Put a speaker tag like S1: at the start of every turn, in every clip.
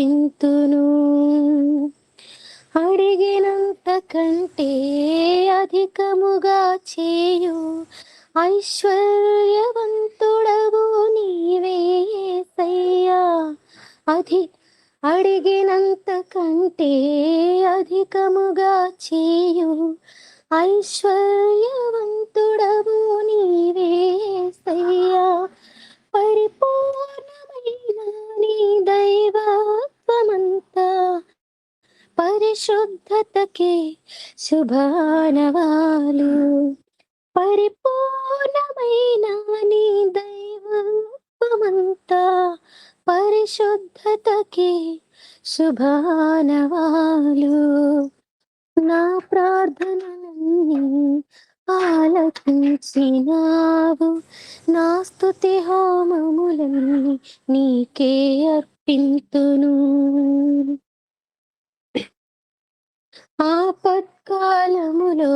S1: అర్పింతును అడిగినంత కంటే అధికముగా చేయు. ఐశ్వర్యవంతుడవు నీవే సయ్యా అధి అడిగినంత కంటే అధికముగా చేయు. ఐశ్వర్యవంతు పరిశుద్ధతకే శుభానవాలు. పరిపూర్ణమైన నీ దైవమంతా పరిశుద్ధతకే శుభానవాలు. నా ప్రార్థనలన్నీ ఆలకించినావు. నా స్థుతి హోమములన్నీ నీకే అర్పింతును. ఆపత్కాలములో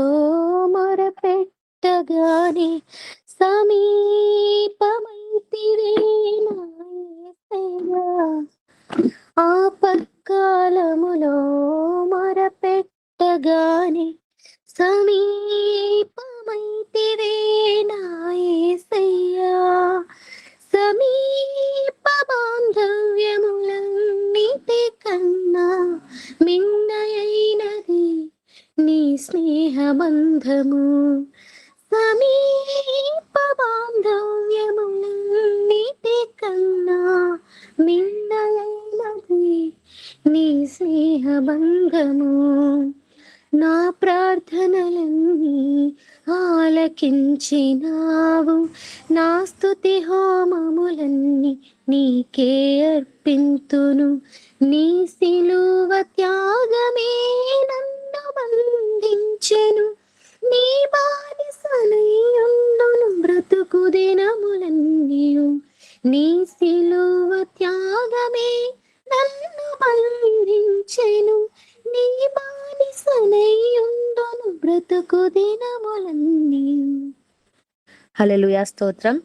S1: మొరపెట్టగానే సమీపమైతివే ఆపత్కాలములో మొరపెట్టగానే సమీప బంధము సమీప బాంధవ్యములన్నిటి కన్నా మిన్నయైనది నీ స్నేహబంధము. నా ప్రార్థనలన్నీ ఆలకించినావు. నా స్థుతి హోమములన్నీ నీకే అర్పింతును. నీ సిలువ త్యాగమేన నీ సిలువ త్యాగమే నన్ను బంధించెను. నీ బానిసనయ్యుండును బ్రతుకు దినములన్నీ. హల్లెలూయా స్తోత్రం.